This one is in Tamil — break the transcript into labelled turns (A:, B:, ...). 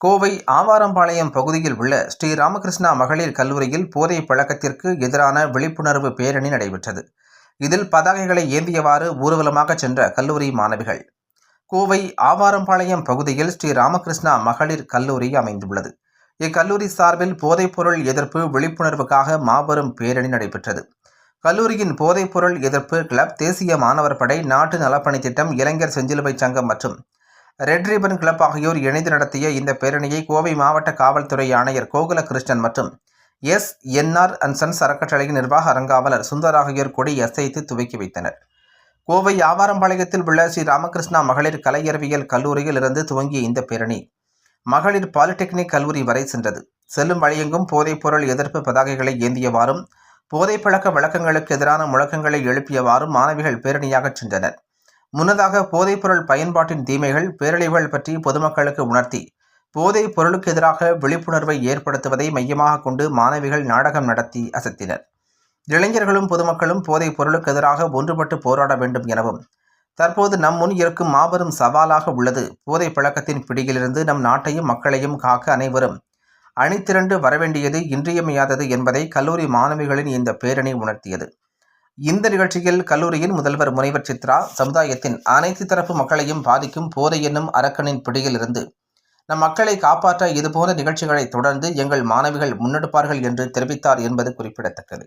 A: கோவை ஆவாரம்பாளையம் பகுதியில் உள்ள ஸ்ரீ ராமகிருஷ்ணா மகளிர் கல்லூரியில் போதை பழக்கத்திற்கு எதிரான விழிப்புணர்வு பேரணி நடைபெற்றது. இதில் பதாகைகளை ஏந்தியவாறு ஊர்வலமாக சென்ற கல்லூரி மாணவிகள். கோவை ஆவாரம்பாளையம் பகுதியில் ஸ்ரீ ராமகிருஷ்ணா மகளிர் கல்லூரி அமைந்துள்ளது. இக்கல்லூரி சார்பில் போதைப்பொருள் எதிர்ப்பு விழிப்புணர்வுக்காக மாபெரும் பேரணி நடைபெற்றது. கல்லூரியின் போதைப்பொருள் எதிர்ப்பு கிளப் தேசிய மாணவர் படை நாட்டு நலப்பணி திட்டம் இளைஞர் செஞ்சிலுவை சங்கம் மற்றும் ரெட் ரிபன் கிளப் ஆகியோர் இணைந்து நடத்திய இந்த பேரணியை கோவை மாவட்ட காவல்துறை ஆணையர் கோகுலகிருஷ்ணன் மற்றும் எஸ். என்ஆர் அண்ட் சன்ஸ் அறக்கட்டளையின் நிர்வாக அரங்காவலர் சுந்தர் ஆகியோர் கொடி அசைத்து துவக்கி வைத்தனர். கோவை ஆவாரம்பாளையத்தில் உள்ள ஸ்ரீ ராமகிருஷ்ணா மகளிர் கலையறிவியல் கல்லூரியில் இருந்து துவங்கிய இந்த பேரணி மகளிர் பாலிடெக்னிக் கல்லூரி வரை சென்றது. செல்லும் வழியெங்கும் போதைப்பொருள் எதிர்ப்பு பதாகைகளை ஏந்தியவாறும் போதைப் பழக்க வழக்கங்களுக்கு எதிரான முழக்கங்களை எழுப்பியவாறும் மாணவிகள் பேரணியாகச் சென்றனர். முன்னதாக போதைப்பொருள் பயன்பாட்டின் தீமைகள் பேரழிவுகள் பற்றி பொதுமக்களுக்கு உணர்த்தி போதைப் பொருளுக்கு எதிராக விழிப்புணர்வை ஏற்படுத்துவதை மையமாக கொண்டு மாணவிகள் நாடகம் நடத்தி அசத்தினர். இளைஞர்களும் பொதுமக்களும் போதைப் பொருளுக்கு எதிராக ஒன்றுபட்டு போராட வேண்டும் எனவும் தற்போது நம் முன் இருக்கும் மாபெரும் சவாலாக உள்ளது. போதை பழக்கத்தின் பிடியிலிருந்து நம் நாட்டையும் மக்களையும் காக்க அனைவரும் அணிதிரண்டு வரவேண்டியது இன்றியமையாதது என்பதை கல்லூரி மாணவிகளின் இந்த பேரணி உணர்த்தியது. இந்த நிகழ்ச்சியில் கல்லூரியின் முதல்வர் முனைவர் சித்ரா சமுதாயத்தின் அனைத்து தரப்பு மக்களையும் பாதிக்கும் போதை என்னும் அரக்கனின் பிடியில் இருந்து நம் மக்களை காப்பாற்ற இதுபோன்ற நிகழ்ச்சிகளை தொடர்ந்து எங்கள் மாணவிகள் முன்னெடுப்பார்கள் என்று தெரிவித்தார் என்பது குறிப்பிடத்தக்கது.